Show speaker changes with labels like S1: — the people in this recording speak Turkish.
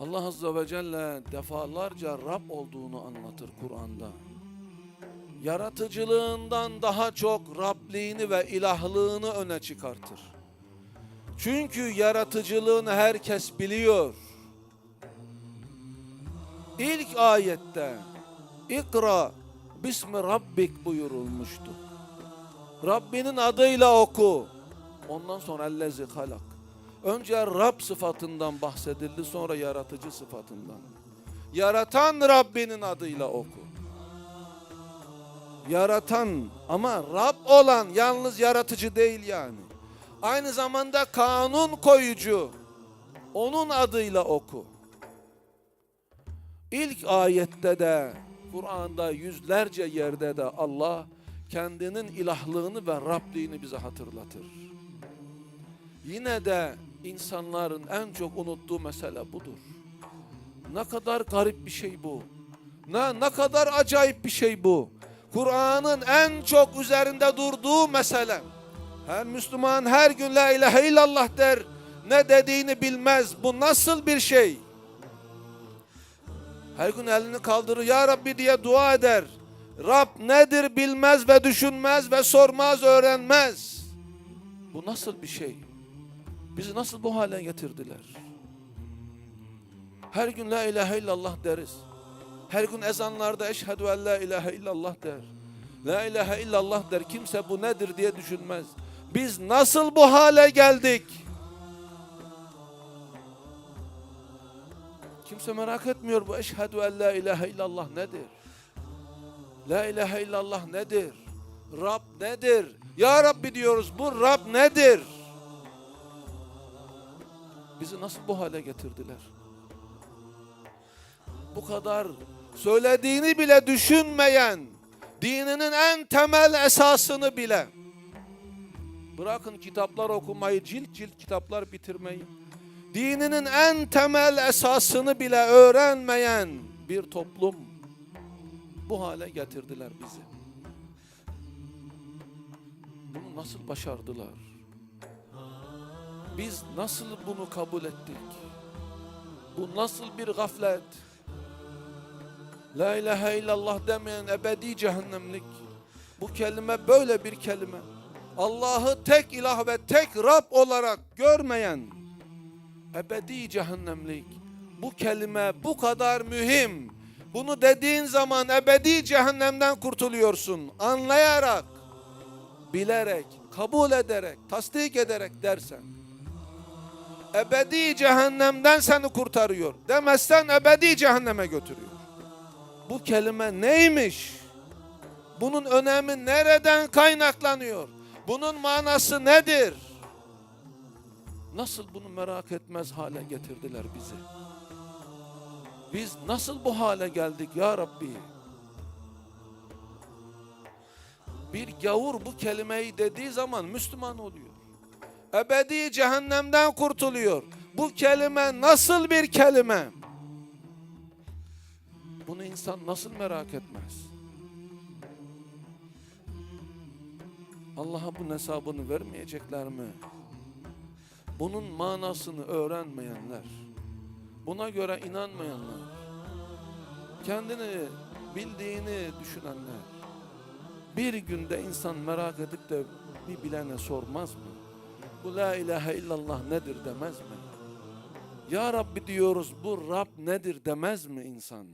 S1: Allah Azze ve Celle defalarca Rab olduğunu anlatır Kur'an'da. Yaratıcılığından daha çok Rabliğini ve ilahlığını öne çıkartır. Çünkü yaratıcılığını herkes biliyor. İlk ayette İkra bismi Rabbik buyurulmuştu. Rabbinin adıyla oku. Ondan sonra ellezi halak. Önce Rab sıfatından bahsedildi sonra yaratıcı sıfatından. Yaratan Rabbinin adıyla oku. Yaratan ama Rab olan yalnız yaratıcı değil yani. Aynı zamanda kanun koyucu. Onun adıyla oku. İlk ayette de Kur'an'da yüzlerce yerde de Allah kendinin ilahlığını ve Rabliğini bize hatırlatır. Yine de insanların en çok unuttuğu mesele budur. Ne kadar garip bir şey bu. Ne, ne kadar acayip bir şey bu. Kur'an'ın en çok üzerinde durduğu mesele. Her Müslüman her gün la ilahe illallah der. Ne dediğini bilmez. Bu nasıl bir şey? Her gün elini kaldırır ya Rabbi diye dua eder. Rab nedir bilmez ve düşünmez ve sormaz öğrenmez. Bu nasıl bir şey? Bizi nasıl bu hale getirdiler? Her gün la ilahe illallah deriz. Her gün ezanlarda eşhedü en la ilahe illallah der. La ilahe illallah der. Kimse bu nedir diye düşünmez. Biz nasıl bu hale geldik? Kimse merak etmiyor bu eşhedü en la ilahe illallah nedir? La ilahe illallah nedir? Rab nedir? Ya Rabbi diyoruz bu Rab nedir? Bizi nasıl bu hale getirdiler? Bu kadar söylediğini bile düşünmeyen, dininin en temel esasını bile. Bırakın kitaplar okumayı, cilt cilt kitaplar bitirmeyi. Dininin en temel esasını bile öğrenmeyen bir toplum bu hale getirdiler bizi. Bunu nasıl başardılar? Biz nasıl bunu kabul ettik? Bu nasıl bir gaflet? La ilahe illallah demeyen ebedi cehennemlik. Bu kelime böyle bir kelime. Allah'ı tek ilah ve tek Rab olarak görmeyen ebedi cehennemlik. Bu kelime bu kadar mühim. Bunu dediğin zaman ebedi cehennemden kurtuluyorsun. Anlayarak, bilerek, kabul ederek, tasdik ederek dersen. Ebedi cehennemden seni kurtarıyor. Demezsen ebedi cehenneme götürüyor. Bu kelime neymiş? Bunun önemi nereden kaynaklanıyor? Bunun manası nedir? Nasıl bunu merak etmez hale getirdiler bizi? Biz nasıl bu hale geldik ya Rabbi? Bir gavur bu kelimeyi dediği zaman Müslüman oluyor. Ebedi cehennemden kurtuluyor. Bu kelime nasıl bir kelime? Bunu insan nasıl merak etmez? Allah'a bunun hesabını vermeyecekler mi? Bunun manasını öğrenmeyenler, buna göre inanmayanlar, kendini bildiğini düşünenler, bir günde insan merak edip de bir bilene sormaz mı? Bu la ilahe illallah nedir demez mi? Ya Rabbi diyoruz bu Rab nedir demez mi insan?